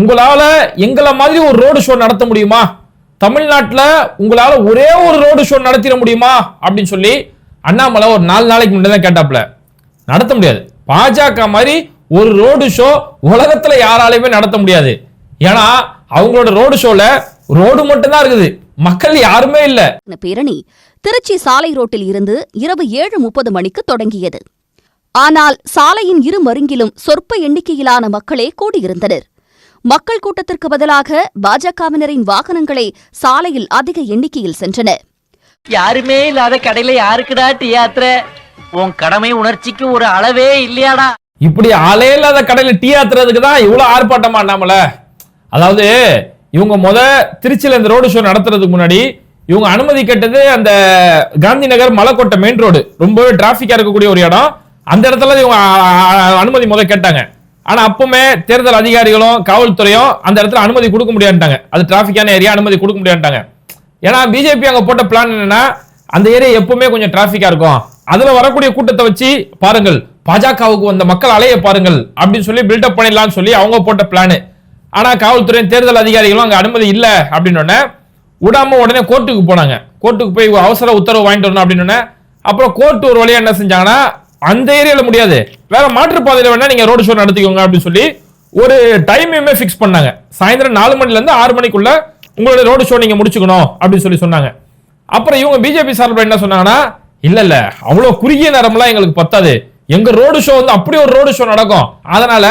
உங்களால எங்களை மாதிரி ஒரு ரோடு ஷோ நடத்த முடியுமா? தமிழ்நாட்டில் உங்களால ஒரே ஒரு ரோடு ஷோ நடத்திட முடியுமா? அப்படின்னு சொல்லி அண்ணாமலை ஒரு நாலு நாளைக்கு முன்னாடி தான் கேட்டாப்ல நடத்த முடியாது. பாஜக மாதிரி ஒரு ரோடு ஷோ உலகத்தில் யாராலையுமே நடத்த முடியாது. ஏன்னா அவங்களோட ரோடு ஷோல ரோடு மட்டும்தான் இருக்குது. மக்கள் யாருமே இல்ல. இந்த பேரணி திருச்சி சாலை ரோட்டில் இருந்து இரவு ஏழு முப்பது மணிக்கு தொடங்கியது. ஆனால் சாலையின் இரு மருங்கிலும் சொற்ப எண்ணிக்கையிலான மக்களே கூடியிருந்தனர். மக்கள் கூட்டத்திற்கு பதிலாக பாஜகவினரின் வாகனங்களே சாலையில் அதிக எண்ணிக்கையில் சென்றன. யாருமே இல்லாத கடையில யாருக்குடா டீ ஆத்துற? உன் கடமை உணர்ச்சிக்கு ஒரு அளவே இல்லையாடா. இப்படி ஆளே இல்லாத கடையில டீ ஆத்துறதுக்கு தான் இவ்வளவு ஆர்ப்பாட்டமா அண்ணாமல அதாவது இவங்க முத திருச்சியில இந்த ரோடு ஷோ நடத்துறதுக்கு முன்னாடி இவங்க அனுமதி கேட்டது அந்த காந்தி நகர் மலைக்கோட்டை மெயின் ரோடு ரொம்பவே டிராபிக்கா இருக்கக்கூடிய ஒரு இடம். அந்த இடத்துல இவங்க அனுமதி முத கேட்டாங்க. ஆனா அப்பவுமே தேர்தல் அதிகாரிகளும் காவல்துறையும் அந்த இடத்துல அனுமதி கொடுக்க முடியாட்டாங்க அது டிராபிக்கான ஏரியா அனுமதி கொடுக்க முடியாட்டாங்க ஏன்னா பிஜேபி அங்க போட்ட பிளான் என்னன்னா அந்த ஏரியா எப்பவுமே கொஞ்சம் டிராபிக்கா இருக்கும். அதுல வரக்கூடிய கூட்டத்தை வச்சு பாருங்கள் பாஜகவுக்கு வந்த மக்கள் அலைய பாருங்கள் அப்படின்னு சொல்லி பில்டப் பண்ணிடலாம்னு சொல்லி அவங்க போட்ட பிளானு ஆனா காவல்துறை தேர்தல் அதிகாரிகளும் அங்க அனுமதி இல்ல அப்படின்னு விடாம உடனே கோர்ட்டுக்கு போனாங்க. கோர்ட்டுக்கு போய் அவசர உத்தரவு வாங்கிட்டு வரணும் அப்படின்னு அப்புறம் கோர்ட் ஒரு வழியா என்ன செஞ்சாங்கன்னா அந்த ஏரியால முடியாது. வேற மாற்றுப்பாதையில வேணா நீங்க ரோடு ஷோ நடத்திக்கோங்க அப்படின்னு சொல்லி ஒரு டைமையுமே ஃபிக்ஸ் பண்ணாங்க. சாயந்தரம் நாலு மணில இருந்து ஆறு மணிக்குள்ள உங்களோட ரோடு ஷோ நீங்க முடிச்சுக்கணும் அப்படின்னு சொல்லி சொன்னாங்க. அப்புறம் இவங்க பிஜேபி சார்பில் என்ன சொன்னாங்கன்னா இல்ல இல்ல அவ்வளவு குறுகிய நேரம்லாம் எங்களுக்கு பத்தாது. எங்க ரோடு ஷோ வந்து அப்படி ஒரு ரோடு ஷோ நடக்கும். அதனால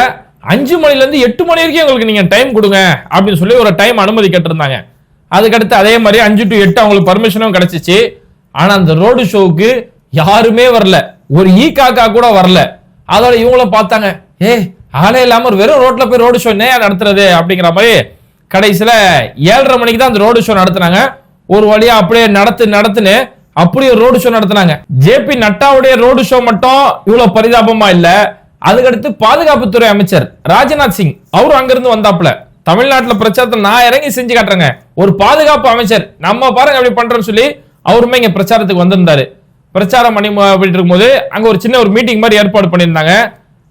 அஞ்சு மணில இருந்து எட்டு மணி வரைக்கும் எங்களுக்கு நீங்க டைம் கொடுங்க அப்படின்னு சொல்லி ஒரு டைம் அனுமதி கேட்டிருந்தாங்க. அதுக்கடுத்து அதே மாதிரி அஞ்சு டு எட்டு அவங்களுக்கு பர்மிஷனும் கிடைச்சிச்சு. ஆனா அந்த ரோடு ஷோவுக்கு யாருமே வரல. ஒரு ஈ காக்கா கூட வரல. அதோட இவங்களும் பார்த்தாங்க ஏ ஆளே இல்லாம வெறும் ரோட்ல போய் ரோடு ஷோ என்ன நடத்துறது? அப்படிங்கிற மாதிரி கடைசியில ஏழரை மணிக்கு தான் அந்த ரோடு ஷோ நடத்துனாங்க. ஒரு வழியா அப்படியே நடத்து நடத்துன்னு அப்படியே ரோடு ஷோ நடத்துனாங்க. ஜேபி நட்டாவுடைய ரோடு ஷோ மட்டும் இவ்வளவு பரிதாபமா இல்ல. அதுக்கடுத்து பாதுகாப்புத்துறை அமைச்சர் ராஜ்நாத் சிங் அவரும் அங்கிருந்து வந்தாப்ல தமிழ்நாட்டுல பிரச்சாரத்தை நான் இறங்கி செஞ்சு காட்டுறேங்க. ஒரு பாதுகாப்பு அமைச்சர் நம்ம பாருங்க அப்படி பண்றோம்னு சொல்லி அவருமே இங்க பிரச்சாரத்துக்கு வந்திருந்தாரு. பிரச்சாரம் பண்ணி போயிட்டு இருக்கும்போது அங்கே ஒரு சின்ன ஒரு மீட்டிங் மாதிரி ஏற்பாடு பண்ணியிருந்தாங்க.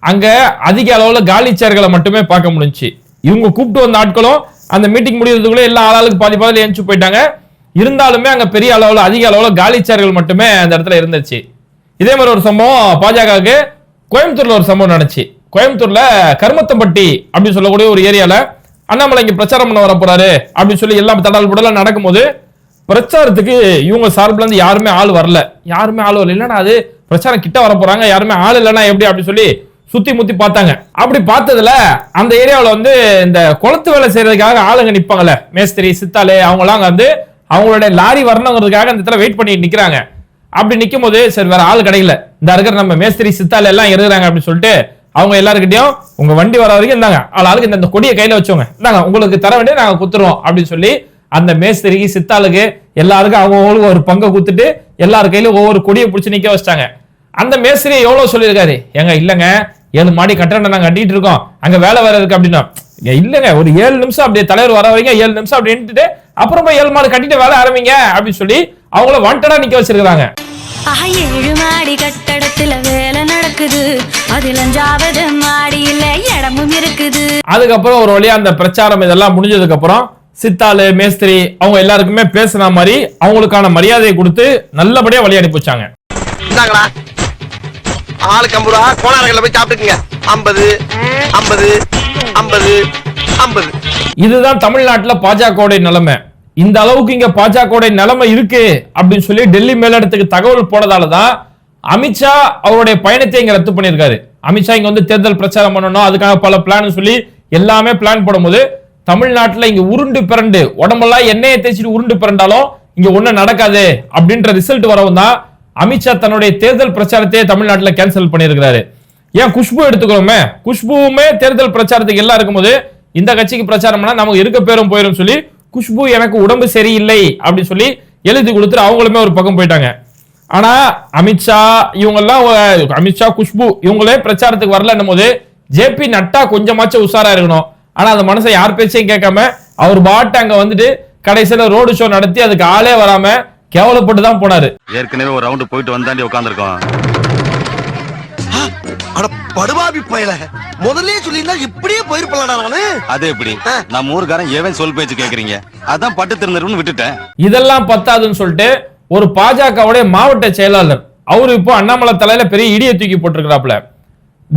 அங்கே அதிக அளவில் காலி சேர்களை மட்டுமே பார்க்க முடிஞ்சுச்சு. இவங்க கூப்பிட்டு வந்த ஆட்களும் அந்த மீட்டிங் முடியறதுக்குள்ள எல்லா ஆளாளுக்கு பாதி பாதியில் எழுந்து போயிட்டாங்க. இருந்தாலுமே அங்கே பெரிய அளவில் அதிக அளவில் காலி சேர்கள் மட்டுமே அந்த இடத்துல இருந்துச்சு. இதே மாதிரி ஒரு சம்பவம் பாஜகவுக்கு கோயம்புத்தூரில் ஒரு சம்பவம் நடந்துச்சு. கோயம்புத்தூரில் கருமத்தம்பட்டி அப்படின்னு சொல்லக்கூடிய ஒரு ஏரியாவில் அண்ணாமலை இங்கே பிரச்சாரம் பண்ண வர போறாரு அப்படின்னு சொல்லி எல்லாம் தடால் புடலாம் நடக்கும்போது பிரச்சாரத்துக்கு இவங்க சார்பில் இருந்து யாருமே ஆள் வரல. யாருமே ஆள் வரல. இல்லைன்னா அது பிரச்சாரம் கிட்ட வர போறாங்க. யாருமே ஆள் இல்லைன்னா எப்படி அப்படி சொல்லி சுத்தி முத்தி பார்த்தாங்க. அப்படி பார்த்ததுல அந்த ஏரியாவில் வந்து இந்த குளத்து வேலை செய்யறதுக்காக ஆளுங்க நிற்பாங்கல்ல மேஸ்திரி சித்தாலே அவங்களாம் அங்கே வந்து அவங்களுடைய லாரி வரணுங்கிறதுக்காக அந்த இடத்துல வெயிட் பண்ணிட்டு நிக்கிறாங்க. அப்படி நிற்கும் போது சரி வேற ஆள் கிடைக்கல. இந்த இருக்கிற நம்ம மேஸ்திரி சித்தாள் எல்லாம் இருக்கிறாங்க அப்படின்னு சொல்லிட்டு அவங்க எல்லாருக்கிட்டையும் உங்க வண்டி வர வரைக்கும் இருந்தாங்க ஆள் ஆளுக்கு இந்த- கொடியை கையில வச்சோங்க இந்தாங்க உங்களுக்கு தர வேண்டிய நாங்கள் குத்துருவோம். அப்படின்னு சொல்லி அந்த மேஸ்திரிக்கு சித்தாளுக்கு எல்லாருக்கும் அவங்களுக்கு ஒரு பங்கை குத்துட்டு எல்லார் கையிலும் ஒவ்வொரு கொடியை பிடிச்சி நிக்க வச்சிட்டாங்க. அந்த மேஸ்திரி எவ்வளவு சொல்லியிருக்காரு? ஏங்க இல்லங்க. ஏழு மாடி கட்டணம் நாங்க கட்டிட்டு இருக்கோம். அங்க வேலை வேற இருக்கு அப்படின்னா. "ஏ, இல்லங்க. ஒரு ஏழு நிமிஷம் அப்படியே தலைவர் வர வரைக்கும் ஏழு நிமிஷம் அப்படி நின்றுட்டு அப்புறமா ஏழு மாடு கட்டிட்டு வேலை ஆரம்பிங்க அப்படின்னு சொல்லி அவங்கள வாண்டடா நிக்க வச்சிருக்காங்க ஏழு மாடி கட்டடத்துல வேலை நடக்குது. அதில் அஞ்சாவது மாடியில இடமும் இருக்குது. அதுக்கப்புறம் ஒரு வழியா அந்த பிரச்சாரம் இதெல்லாம் முடிஞ்சதுக்கு அப்புறம் சித்தாலு மேஸ்திரி அவங்க எல்லாருக்குமே பேசுன மாதிரி அவங்களுக்கான மரியாதையை கொடுத்து நல்லபடியா வழி அனுப்பி வச்சாங்க. ஆளுக்கு ஐம்பது ரூபா கோணாரங்கள்ல போய் சாப்பிட்டுக்குங்க. ஐம்பது ஐம்பது ஐம்பது ஐம்பது. இதுதான் தமிழ்நாட்டுல பாஜகவுடைய நிலைமை. இந்த அளவுக்கு இங்க பாஜகவுடைய நிலைமை இருக்கு அப்படின்னு சொல்லி டெல்லி மேலிடத்துக்கு தகவல் போனதால தான் அமித்ஷா அவருடைய பயணத்தை இங்க ரத்து பண்ணியிருக்காரு. அமித்ஷா இங்க வந்து தேர்தல் பிரச்சாரம் பண்ணணும் அதுக்காக பல பிளான் சொல்லி எல்லாமே பிளான் போடும்போது தமிழ்நாட்டுல இங்க உருண்டு பிறண்டு உடம்பெல்லாம் எண்ணெயை தேய்ச்சிட்டு உருண்டு பிறண்டாலும் இங்க ஒன்றும் நடக்காது அப்படின்ற ரிசல்ட் வரவும் தான் அமித்ஷா தன்னுடைய தேர்தல் பிரச்சாரத்தையே தமிழ்நாட்டுல கேன்சல் பண்ணியிருக்கிறாரு. ஏன் குஷ்பு எடுத்துக்கிறோமே குஷ்புவுமே தேர்தல் பிரச்சாரத்துக்கு எல்லாம் இருக்கும்போது இந்த கட்சிக்கு பிரச்சாரம் பண்ணா நமக்கு இருக்க பேரும் போயிரும் சொல்லி குஷ்பு எனக்கு உடம்பு சரியில்லை அப்படின்னு சொல்லி எழுதி கொடுத்துட்டு அவங்களுமே ஒரு பக்கம் போயிட்டாங்க. ஆனா அமித்ஷா இவங்கெல்லாம் அமித்ஷா குஷ்பு இவங்களே பிரச்சாரத்துக்கு வரலன்னும் போது ஜேபி நட்டா கொஞ்சமாச்சும் உஷாரா இருக்கணும். ஆனா அந்த மனுஷன் யார் பேச்சையும் கேட்காம அவர் பாட்டு அங்க வந்துட்டு கடைசியில ரோடு ஷோ நடத்தி அதுக்கு ஆளே வராம கேவலப்பட்டு தான் போனாரு. ஏற்கனவே ஒரு ரவுண்டு போயிட்டு வந்தாண்டி உட்காந்துருக்கோம் அட படுபாவி பயல. முதல்லயே சொல்லியிருந்தா இப்படியே போயிருப்பலடா நானு. அது எப்படி? நம்ம ஊருக்காரன் ஏவன் சொல் பேச்சு கேக்குறீங்க அதான் பட்டு திருந்தருன்னு விட்டுட்டேன். இதெல்லாம் பத்தாதுன்னு சொல்லிட்டு ஒரு பாஜகவுடைய மாவட்ட செயலாளர் அவரு இப்போ அண்ணாமலை தலையில பெரிய இடியை தூக்கி போட்டிருக்கிறாப்ல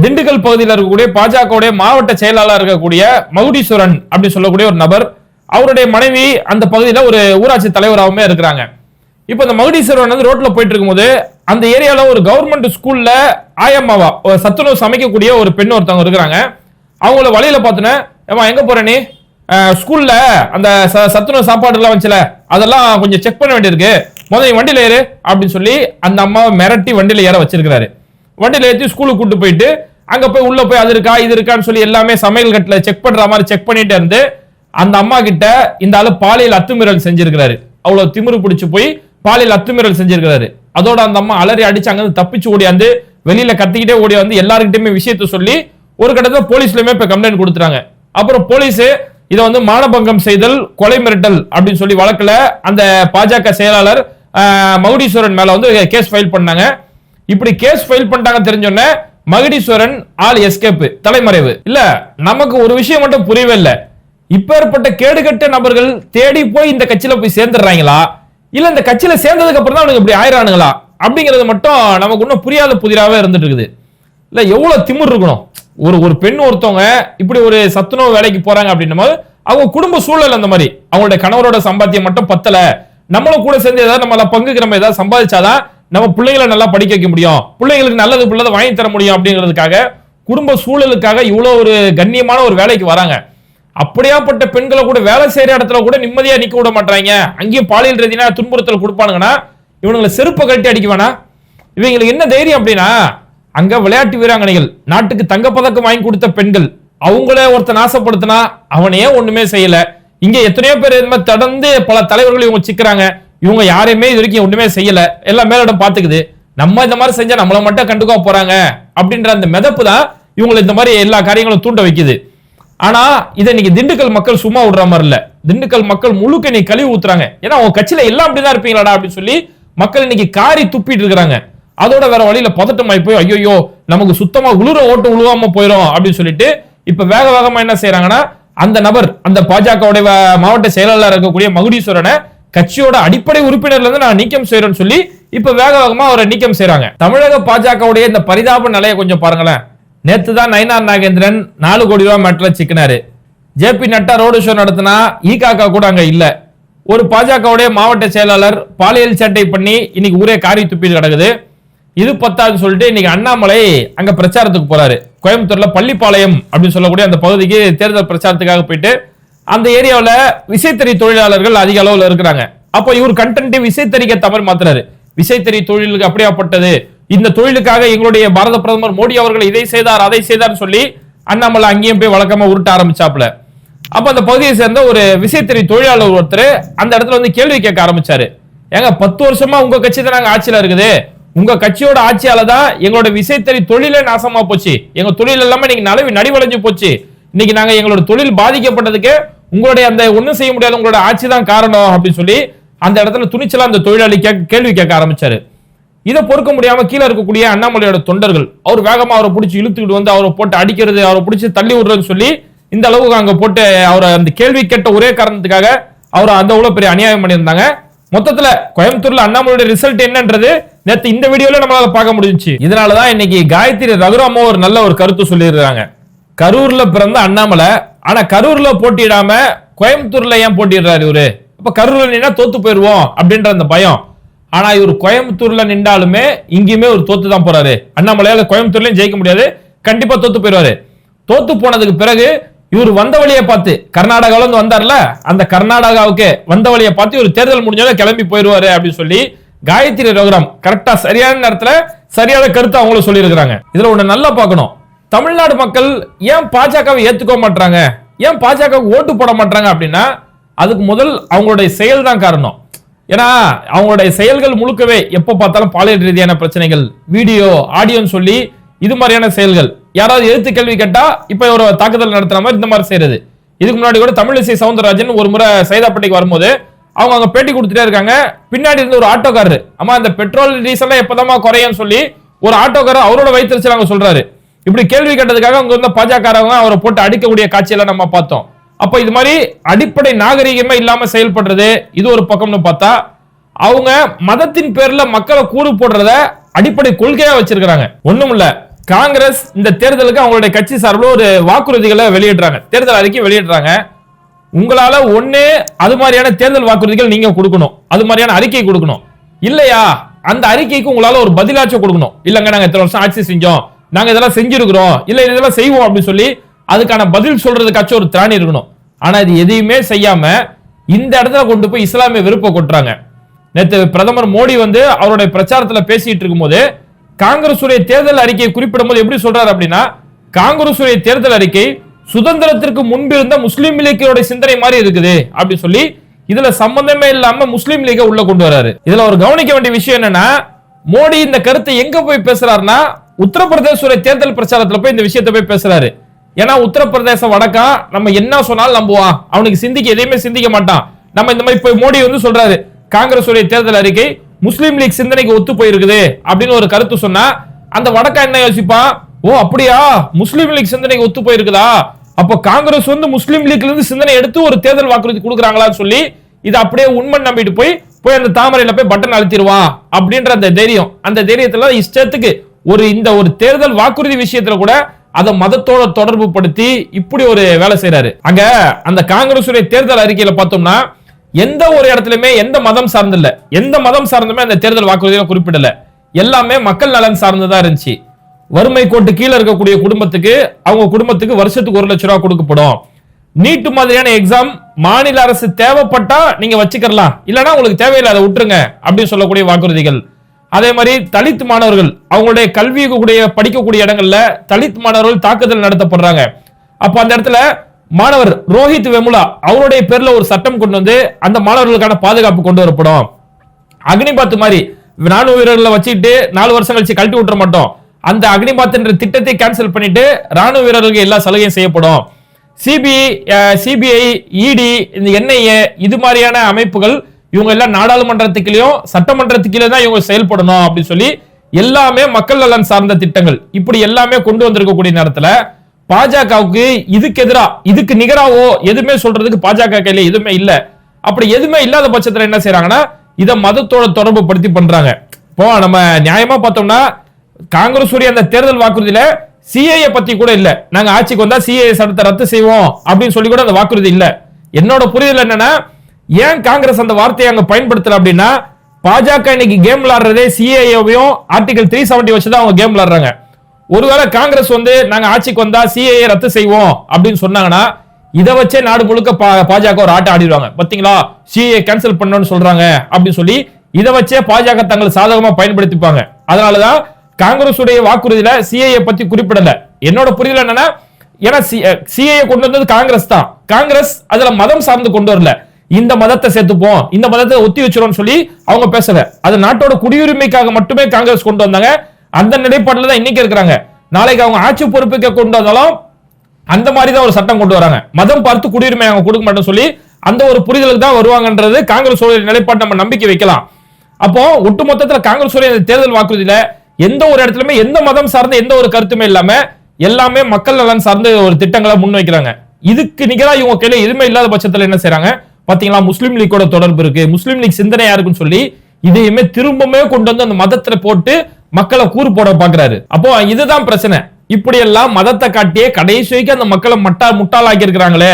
திண்டுக்கல் பகுதியில் இருக்கக்கூடிய பாஜகவுடைய மாவட்ட செயலாளர் இருக்கக்கூடிய மகுடீஸ்வரன் அப்படின்னு சொல்லக்கூடிய ஒரு நபர். அவருடைய மனைவி அந்த பகுதியில் ஒரு ஊராட்சி தலைவராகவுமே இருக்கிறாங்க. இப்போ இந்த மகுடீஸ்வரன் வந்து ரோட்டில் போயிட்டு இருக்கும்போது அந்த ஏரியாவில் ஒரு கவர்மெண்ட் ஸ்கூலில் ஆயம்மாவா ஒரு சத்துணவு சமைக்கக்கூடிய ஒரு பெண் ஒருத்தவங்க இருக்கிறாங்க. அவங்கள வழியில் பார்த்தோன்னே ஏமா எங்கே போகிற நீ? ஸ்கூலில் அந்த ச- சத்துணவு சாப்பாடுலாம் வச்சுல. அதெல்லாம் கொஞ்சம் செக் பண்ண வேண்டியிருக்கு. முதல்ல வண்டியில் ஏறு அப்படின்னு சொல்லி அந்த அம்மாவை மிரட்டி வண்டியில் ஏற வச்சிருக்கிறாரு. வண்டியில் ஏற்றி ஸ்கூலுக்கு கூட்டு போயிட்டு அங்கே போய் உள்ளே போய் அது இருக்கா இது இருக்கான்னு சொல்லி எல்லாமே சமையல் கட்டில் செக் பண்ணுற மாதிரி செக் பண்ணிட்டு இருந்து அந்த அம்மா கிட்ட இந்த ஆளு பாலியல் அத்துமீறல் செஞ்சிருக்கிறாரு. அவ்வளோ திமிரு பிடிச்சி போய் பாலியல் அத்துமீறல் செஞ்சிருக்கிறாரு. அதோட அந்த அம்மா அலறி அடிச்சு அங்கேருந்து தப்பிச்சு ஓடியாந்து வெளியில கத்திக்கிட்டே ஓடி வந்து எல்லாருக்கிட்டையுமே விஷயத்த சொல்லி ஒரு கட்டத்தில் போலீஸ்லயுமே இப்போ கம்ப்ளைண்ட் கொடுத்துறாங்க அப்புறம் போலீஸ் இதை வந்து மானபங்கம் செய்தல் கொலை மிரட்டல் அப்படின்னு சொல்லி வழக்கில் அந்த பாஜக செயலாளர் ஆஹ், மகுடீஸ்வரன் மேல வந்து கேஸ் ஃபைல் பண்ணாங்க. இப்படி கேஸ் ஃபைல் பண்ணிட்டாங்க தெரிஞ்சோன்னே மகிடீஸ்வரன் ஆள் எஸ்கேப் தலைமறைவு. இல்ல நமக்கு ஒரு விஷயம் மட்டும் புரியவே இல்ல. இப்பேற்பட்ட கேடுகட்ட நபர்கள் தேடி போய் இந்த கட்சியில போய் சேர்ந்துடுறாங்களா? இல்ல இந்த கட்சியில சேர்ந்ததுக்கு அப்புறம் தான் இப்படி ஆயிரானுங்களா அப்படிங்கிறது மட்டும் நமக்கு இன்னும் புரியாத புதிராவே இருந்துட்டு இருக்குது இல்ல எவ்வளவு திமிர் இருக்கணும்? ஒரு ஒரு பெண் ஒருத்தவங்க இப்படி ஒரு சத்துணவு வேலைக்கு போறாங்க அப்படின்னும் போது அவங்க குடும்ப சூழல் அந்த மாதிரி. அவங்களுடைய கணவரோட சம்பாத்தியம் மட்டும் பத்தல. நம்மளும் கூட சேர்ந்து ஏதாவது நம்மள பங்குக்கு நம்ம ஏதாவது சம்பாதிச்சாதான் நம்ம பிள்ளைகளை நல்லா படிக்க வைக்க முடியும். பிள்ளைங்களுக்கு நல்லது பிள்ளை வாங்கி தர முடியும் அப்படிங்கிறதுக்காக குடும்ப சூழலுக்காக இவ்வளோ ஒரு கண்ணியமான ஒரு வேலைக்கு வராங்க. அப்படியாப்பட்ட பெண்களை கூட வேலை செய்யற இடத்துல கூட நிம்மதியா நிக்க விட மாட்டாங்க அங்கேயும் பாலியல் ரீதியான துன்புறுத்தல் கொடுப்பானுங்கன்னா இவனுங்களை செருப்பை கழட்டி அடிக்க வேணாம். இவங்களுக்கு என்ன தைரியம் அப்படின்னா அங்க விளையாட்டு வீராங்கனைகள் நாட்டுக்கு தங்கப்பதக்கம் வாங்கி கொடுத்த பெண்கள் அவங்கள ஒருத்தன் நாசப்படுத்தினா அவனே ஒண்ணுமே செய்யல. இங்க எத்தனையோ பேர் இது மாதிரி தொடர்ந்து பல தலைவர்கள் இவங்க சிக்கிறாங்க. இவங்க யாரையுமே இது வரைக்கும் ஒண்ணுமே செய்யல. எல்லாம் மேலிடம் பாத்துக்குது நம்ம இந்த மாதிரி செஞ்சா நம்மளை மட்டும் கண்டுக்க போறாங்க அப்படின்ற அந்த மிதப்பு தான் இவங்களை இந்த மாதிரி எல்லா காரியங்களும் தூண்ட வைக்குது. ஆனா இதை இன்னைக்கு திண்டுக்கல் மக்கள் சும்மா விடுற மாதிரி இல்ல. திண்டுக்கல் மக்கள் முழுக்க நீ கழுவி ஊத்துறாங்க. ஏன்னா உங்க கட்சியில எல்லாம் அப்படிதான் இருப்பீங்களாடா அப்படின்னு சொல்லி மக்கள் இன்னைக்கு காரி துப்பிட்டு இருக்கிறாங்க. அதோட வேற வழியில பதட்டமாய் போய் ஐயோ நமக்கு சுத்தமா உளுர ஓட்டு உழுவாம போயிடும் அப்படின்னு சொல்லிட்டு இப்ப வேக வேகமா என்ன செய்யறாங்கன்னா அந்த நபர் அந்த பாஜகவுடைய மாவட்ட செயலாளர் இருக்கக்கூடிய மகுடீஸ்வரனை கட்சியோட அடிப்படை உறுப்பினர்ல இருந்து நான் நீக்கம் செய்யறேன்னு சொல்லி இப்ப வேக வேகமா அவரை நீக்கம் செய்யறாங்க தமிழக பாஜகவுடைய இந்த பரிதாப நிலையை கொஞ்சம் பாருங்களேன். நேத்து தான் நயனார் நாகேந்திரன் நாலு கோடி ரூபாய் மேட்ல சிக்கினாரு. J P Nadda road show நடத்தினா ஈகாக்கா கூட அங்க இல்ல. ஒரு பாஜகவுடைய மாவட்ட செயலாளர் பாலியல் சேட்டை பண்ணி இன்னைக்கு ஊரே காரி துப்பி கிடக்குது. இது பத்தாதுன்னு சொல்லிட்டு இன்னைக்கு அண்ணாமலை அங்க பிரச்சாரத்துக்கு போறாரு. கோயம்புத்தூர்ல பள்ளிப்பாளையம் அப்படின்னு சொல்லக்கூடிய அந்த பகுதிக்கு தேர்தல் பிரச்சாரத்துக்காக போயிட்டு அந்த ஏரியாவில் விசைத்தறி தொழிலாளர்கள் அதிக அளவில் இருக்கிறாங்க. அப்போ இவர் கண்டென்ட் விசைத்தறிக்க தவறு மாத்துறாரு. விசைத்தறி தொழிலுக்கு அப்படியாப்பட்டது. இந்த தொழிலுக்காக எங்களுடைய பாரத பிரதமர் மோடி அவர்கள் இதை செய்தார் அதை செய்தார் சொல்லி அண்ணாமலை அங்கேயும் போய் வழக்கமாக உருட்ட ஆரம்பிச்சாப்ல அப்போ அந்த பகுதியை சேர்ந்த ஒரு விசைத்தறி தொழிலாளர் ஒருத்தர் அந்த இடத்துல வந்து கேள்வி கேட்க ஆரம்பிச்சாரு. ஏங்க பத்து வருஷமா உங்க கட்சி தான் நாங்கள் ஆட்சியில் இருக்குது? உங்க கட்சியோட ஆட்சியால தான் எங்களோட விசைத்தறி தொழிலே நாசமா போச்சு. எங்க தொழில் எல்லாமே இன்னைக்கு நலவி நடிவடைஞ்சு போச்சு. இன்னைக்கு நாங்க எங்களோட தொழில் பாதிக்கப்பட்டதுக்கு உங்களுடைய அந்த ஒண்ணும் செய்ய முடியாத உங்களோட ஆட்சி தான் காரணம் அப்படின்னு சொல்லி அந்த இடத்துல துணிச்சலா அந்த தொழிலாளி கேள்வி கேட்க ஆரம்பிச்சாரு. இதை பொறுக்க முடியாம கீழே இருக்கக்கூடிய அண்ணாமலையோட தொண்டர்கள் அவர் வேகமா அவரை பிடிச்சி இழுத்துக்கிட்டு வந்து அவரை போட்டு அடிக்கிறது அவரை பிடிச்சி தள்ளி விடுறதுன்னு சொல்லி இந்த அளவுக்கு அங்க போட்டு அவரை அந்த கேள்வி கேட்ட ஒரே காரணத்துக்காக அவர் அந்த அவ்வளவு பெரிய அநியாயம் பண்ணியிருந்தாங்க. மொத்தத்துல கோயம்புத்தூர்ல அண்ணாமலையோட ரிசல்ட் என்னன்றது நேற்று இந்த வீடியோல நம்மளால பார்க்க முடிஞ்சுச்சு. இதனாலதான் இன்னைக்கு காயத்ரி ரகுராமோ ஒரு நல்ல ஒரு கருத்து சொல்லியிருக்காங்க கரூர்ல பிறந்த அண்ணாமலை ஆனா கரூர்ல போட்டியிடாம கோயம்புத்தூர்ல ஏன் போட்டிடுறாரு இவரு? அப்ப கரூர்ல நின்னா தோத்து போயிருவோம் அப்படின்ற அந்த பயம். ஆனா இவர் கோயம்புத்தூர்ல நின்றாலுமே இங்கேயுமே ஒரு தோத்து தான் போறாரு. அண்ணாமலையால கோயம்புத்தூர்லயும் ஜெயிக்க முடியாது. கண்டிப்பா தோத்து போயிருவாரு தோத்து போனதுக்கு பிறகு இவர் வந்த வழியை பார்த்து கர்நாடகால இருந்து வந்தார்ல அந்த கர்நாடகாவுக்கு வந்த வழியை பார்த்து இவர் தேர்தல் முடிஞ்சோட கிளம்பி போயிருவாரு அப்படின்னு சொல்லி காயத்ரி ரகுராம் கரெக்டா சரியான நேரத்துல சரியான கருத்தை அவங்களும் சொல்லியிருக்கிறாங்க. இதுல ஒண்ணு நல்லா பார்க்கணும். தமிழ்நாடு மக்கள் ஏன் பாஜகவை ஏத்துக்க மாட்டாங்க ஏன் பாஜக ஓட்டு போட மாட்டாங்க அப்படின்னா அதுக்கு முதல் அவங்களுடைய செயல் தான் காரணம். ஏன்னா அவங்களுடைய செயல்கள் முழுக்கவே எப்ப பார்த்தாலும் பாலியல் ரீதியான பிரச்சனைகள் வீடியோ ஆடியோன்னு சொல்லி இது மாதிரியான செயல்கள். யாராவது எழுத்து கேள்வி கேட்டா இப்ப ஒரு தாக்குதல் நடத்துற மாதிரி இந்த மாதிரி செய்யறது இதுக்கு முன்னாடி கூட தமிழிசை சவுந்தரராஜன் ஒரு முறை சைதாப்பட்டிக்கு வரும்போது அவங்க அங்க பேட்டி கொடுத்துட்டே இருக்காங்க. பின்னாடி இருந்து ஒரு ஆட்டோக்காரர். ஆமா அந்த பெட்ரோல் டீசல்லாம் எப்பதாம்மா குறையும் சொல்லி ஒரு ஆட்டோக்காரர் அவரோட வயிற்றுச்சல் அங்க சொல்றாரு. இப்படி கேள்வி கேட்டதுக்காக அங்க இருந்த பாஜகவங்க அவரை போட்டு அடிக்கக்கூடிய காட்சியெல்லாம் நம்ம பார்த்தோம். அப்ப இது மாதிரி அடிப்படை நாகரீகமே இல்லாம செயல்படுறது இது ஒரு பக்கம்னு பார்த்தா அவங்க மதத்தின் பேர்ல மக்களை கூடு போடுறத அடிப்படை கொள்கையா வச்சிருக்கிறாங்க. ஒண்ணும் இல்ல. காங்கிரஸ் இந்த தேர்தலுக்கு அவங்களுடைய கட்சி சார்பில் ஒரு வாக்குறுதிகளை வெளியிடுறாங்க. தேர்தல் அறிக்கை வெளியிடுறாங்க. உங்களால ஒண்ணு அது மாதிரியான தேர்தல் வாக்குறுதிகள் நீங்க கொடுக்கணும். அது மாதிரியான அறிக்கை கொடுக்கணும். இல்லையா? அந்த அறிக்கைக்கு உங்களால ஒரு பதிலாச்சும் கொடுக்கணும். இல்லங்க நாங்க இத்தனை வருஷம் ஆட்சி செஞ்சோம். நாங்க இதெல்லாம் செஞ்சிருக்கிறோம். இல்ல இதெல்லாம் செய்வோம் அப்படின்னு சொல்லி அதுக்கான பதில் சொல்றதுக்காச்சும் ஒரு திராணி இருக்கணும். ஆனா இது எதையுமே செய்யாம இந்த இடத்துல கொண்டு போய் இஸ்லாமிய விருப்ப கொட்டுறாங்க. நேற்று பிரதமர் மோடி வந்து அவருடைய பிரச்சாரத்துல பேசிட்டு இருக்கும்போது உடைய தேர்தல் அறிக்கையை குறிப்பிடும் போது எப்படி சொல்றாரு அப்படின்னா காங்கிரஸ் உடைய தேர்தல் அறிக்கை சுதந்திரத்திற்கு முன்பு இருந்த முஸ்லீம் லீக்கோட சிந்தனை மாதிரி இருக்குது அப்படின்னு சொல்லி இதுல சம்பந்தமே இல்லாம முஸ்லீம் லீக உள்ள கொண்டு வராரு. இதுல ஒரு கவனிக்க வேண்டிய விஷயம் என்னன்னா மோடி இந்த கருத்தை எங்க போய் பேசுறாருன்னா உத்தரப்பிரதேச தேர்தல் பிரச்சாரத்துல போய் இந்த விஷயத்தை போய் பேசுறாரு. ஏன்னா உத்தரப்பிரதேச வடக்கா நம்ம என்ன சொன்னாலும் நம்புவான். அவனுக்கு சிந்திக்க எதையுமே சிந்திக்க மாட்டான். நம்ம இந்த மாதிரி போய் மோடி வந்து சொல்றாரு காங்கிரஸ் உடைய தேர்தல் அறிக்கை முஸ்லீம் லீக் சிந்தனைக்கு ஒத்து போயிருக்குது அப்படின்னு ஒரு கருத்து சொன்னா அந்த வடக்கா என்ன யோசிப்பான்? ஓ அப்படியா? முஸ்லீம் லீக் சிந்தனைக்கு ஒத்து போயிருக்குதா? அப்போ காங்கிரஸ் வந்து முஸ்லீம் லீக்ல இருந்து சிந்தனை எடுத்து ஒரு தேர்தல் வாக்குறுதி கொடுக்குறாங்களான்னு சொல்லி இதை அப்படியே உண்மை நம்பிட்டு போய் போய் அந்த தாமரையில போய் பட்டன் அழுத்திடுவான் அப்படின்ற அந்த தைரியம். அந்த தைரியத்துல இஷ்டத்துக்கு ஒரு இந்த ஒரு தேர்தல் வாக்குறுதி விஷயத்துல கூட அதை மதத்தோட தொடர்பு படுத்தி இப்படி ஒரு வேலை செய்யறாரு அங்க அந்த காங்கிரஸ் தேர்தல் அறிக்கையில பார்த்தோம்னா எந்த ஒரு இடத்துலயுமே எந்த மதம் சார்ந்தில்ல. எந்த மதம் சார்ந்துமே அந்த தேர்தல் வாக்குறுதியில குறிப்பிடல. எல்லாமே மக்கள் நலன் சார்ந்ததா இருந்துச்சு. வறுமை கோட்டு கீழே இருக்கக்கூடிய குடும்பத்துக்கு அவங்க குடும்பத்துக்கு வருஷத்துக்கு ஒரு லட்சம் ரூபாய் கொடுக்கப்படும். நீட்டு மாதிரியான எக்ஸாம் மாநில அரசு தேவைப்பட்டா நீங்க வச்சுக்கலாம் இல்லைன்னா உங்களுக்கு தேவையில்லை அதை விட்டுருங்க அப்படின்னு சொல்லக்கூடிய வாக்குறுதிகள். அதே மாதிரி தலித் மாணவர்கள் அவங்களுடைய கல்வி கூடிய படிக்கக்கூடிய இடங்கள்ல தலித் மாணவர்கள் தாக்குதல் நடத்தப்படுறாங்க. அப்ப அந்த இடத்துல மாணவர் ரோஹித் வெமுலா அவருடைய பேர்ல ஒரு சட்டம் கொண்டு வந்து அந்த மாணவர்களுக்கான பாதுகாப்பு கொண்டு வரப்படும். அக்னிபாத் மாதிரி ராணுவ வீரர்களை வச்சுக்கிட்டு நாலு வருஷம் கழிச்சு கழட்டி விட்டுற மாட்டோம். அந்த அக்னிபாத் என்ற திட்டத்தை கேன்சல் பண்ணிட்டு ராணுவ வீரர்களுக்கு எல்லா சலுகையும் செய்யப்படும். சிபிஐ சிபிஐ இடி இந்த என்ஐஏ இது மாதிரியான அமைப்புகள் இவங்க எல்லாம் நாடாளுமன்றத்துக்குள்ளேயும் சட்டமன்றத்துக்குள்ளே தான் இவங்க செயல்படணும் அப்படின்னு சொல்லி எல்லாமே மக்கள் நலன் சார்ந்த திட்டங்கள். இப்படி எல்லாமே கொண்டு வந்திருக்கக்கூடிய நேரத்தில் பாஜகவுக்கு இதுக்கு எதிரா இதுக்கு நிகராவோ எதுவுமே சொல்றதுக்கு பாஜக கையில எதுவுமே இல்ல. அப்படி எதுவுமே இல்லாத பட்சத்துல என்ன செய்யறாங்கன்னா இதை மதத்தோட தொடர்பு படுத்தி பண்றாங்க. இப்போ நம்ம நியாயமா பார்த்தோம்னா காங்கிரஸ் உடைய அந்த தேர்தல் வாக்குறுதியில சிஏஏ பத்தி கூட இல்ல. நாங்க ஆட்சிக்கு வந்தா சிஏஏ சட்டத்தை ரத்து செய்வோம் அப்படின்னு சொல்லி கூட அந்த வாக்குறுதி இல்ல. என்னோட புரிதல் என்னன்னா ஏன் காங்கிரஸ் அந்த வார்த்தையை அங்க பயன்படுத்தல அப்படின்னா பாஜக இன்னைக்கு கேம் விளாடுறதே சிஏஏவையும் ஆர்டிகல் த்ரீ செவன்டி வச்சுதான் அவங்க கேம் விளாடுறாங்க ஒருவேளை காங்கிரஸ் வந்து நாங்க ஆட்சிக்கு வந்தா சிஏஏ ரத்து செய்வோம் அப்படின்னு சொன்னாங்கன்னா இதை வச்சே நாடு முழுக்க பா- பாஜக ஒரு ஆட்டம் ஆடிடுவாங்க. பாத்தீங்களா? சிஏ கேன்சல் பண்ணணும்னு சொல்றாங்க அப்படின்னு சொல்லி இதை வச்சே பாஜக தங்கள் சாதகமா பயன்படுத்திப்பாங்க. அதனாலதான் காங்கிரஸ் உடைய வாக்குறுதியில சிஏஏ பத்தி குறிப்பிடல. என்னோட புரிதல் என்னன்னா ஏன்னா சிஏஏ கொண்டு வந்தது காங்கிரஸ் தான். காங்கிரஸ் அதுல மதம் சார்ந்து கொண்டு வரல. இந்த மதத்தை சேர்த்துப்போம் இந்த மதத்தை ஒத்தி வச்சிரும் சொல்லி அவங்க பேசல. அது நாட்டோட குடியுரிமைக்காக மட்டுமே காங்கிரஸ் கொண்டு வந்தாங்க. அந்த நிலைப்பாடுல தான் இன்னைக்கு இருக்கிறாங்க. நாளைக்கு அவங்க ஆட்சி பொறுப்புக்கு கொண்டு வந்தாலும் அந்த மாதிரி தான் ஒரு சட்டம் கொண்டு வராங்க. மதம் பார்த்து குடியுரிமை அவங்க கொடுக்க மாட்டோம் சொல்லி அந்த ஒரு புரிதலுக்கு தான் வருவாங்கன்றது காங்கிரஸ் நிலைப்பாடு நம்ம நம்பிக்கை வைக்கலாம். அப்போ ஒட்டுமொத்தத்துல காங்கிரஸ் தேர்தல் வாக்குறுதியில எந்த ஒரு இடத்துலயுமே எந்த மதம் சார்ந்த எந்த ஒரு கருத்துமே இல்லாம எல்லாமே மக்கள் நலன் சார்ந்த ஒரு திட்டங்களை முன்வைக்கிறாங்க. இதுக்கு நிகராக இவங்க கையில எதுவுமே இல்லாத பட்சத்தில் என்ன செய்யறாங்க பாத்தீங்களா முஸ்லீம் லீக்கோட தொடர்பு இருக்கு. முஸ்லீம் லீக் சிந்தனையா இருக்குன்னு சொல்லி இதையுமே திரும்பவுமே கொண்டு வந்து அந்த மதத்துல போட்டு மக்களை கூறு போட பாக்குறாரு. அப்போ இதுதான் பிரச்சனை. இப்படி எல்லாம் மதத்தை காட்டியே கடைசி வரைக்கும் அந்த மக்களை மட்டா முட்டாளாக்கி இருக்கிறாங்களே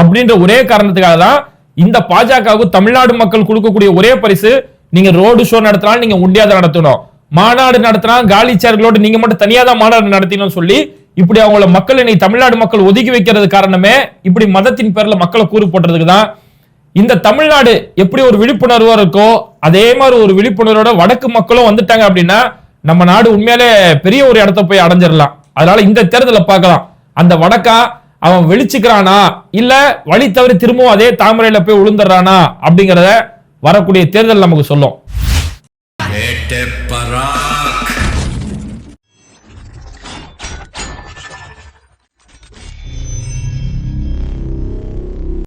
அப்படின்ற ஒரே காரணத்துக்காக தான் இந்த பாஜகவுக்கு தமிழ்நாடு மக்கள் கொடுக்கக்கூடிய ஒரே பரிசு நீங்க ரோடு ஷோ நடத்தினாலும் நீங்க உண்டியாத நடத்தணும். மாநாடு நடத்தினா காலி சேர்களோடு நீங்க மட்டும் தனியா தான் மாநாடு நடத்தினோம்னு சொல்லி இப்படி அவங்கள மக்கள் இன்னைக்கு தமிழ்நாடு மக்கள் ஒதுக்கி வைக்கிறது காரணமே இப்படி மதத்தின் பேர்ல மக்களை கூறு போடுறதுக்கு தான் இந்த தமிழ்நாடு எப்படி ஒரு விழிப்புணர்வா இருக்கோ அதே மாதிரி ஒரு விழிப்புணர்வோட வடக்கு மக்களும் வந்துட்டாங்க அப்படின்னா நம்ம நாடு உண்மையிலே பெரிய ஒரு இடத்த போய் அடைஞ்சிடலாம். அதனால இந்த தேர்தலை பார்க்கலாம். அந்த வடக்கா அவன் வெளிச்சுக்கிறானா இல்ல வழி தவறி திரும்பவும் அதே தாமரையில போய் விழுந்துடுறானா அப்படிங்கறத வரக்கூடிய தேர்தல் நமக்கு சொல்லும்.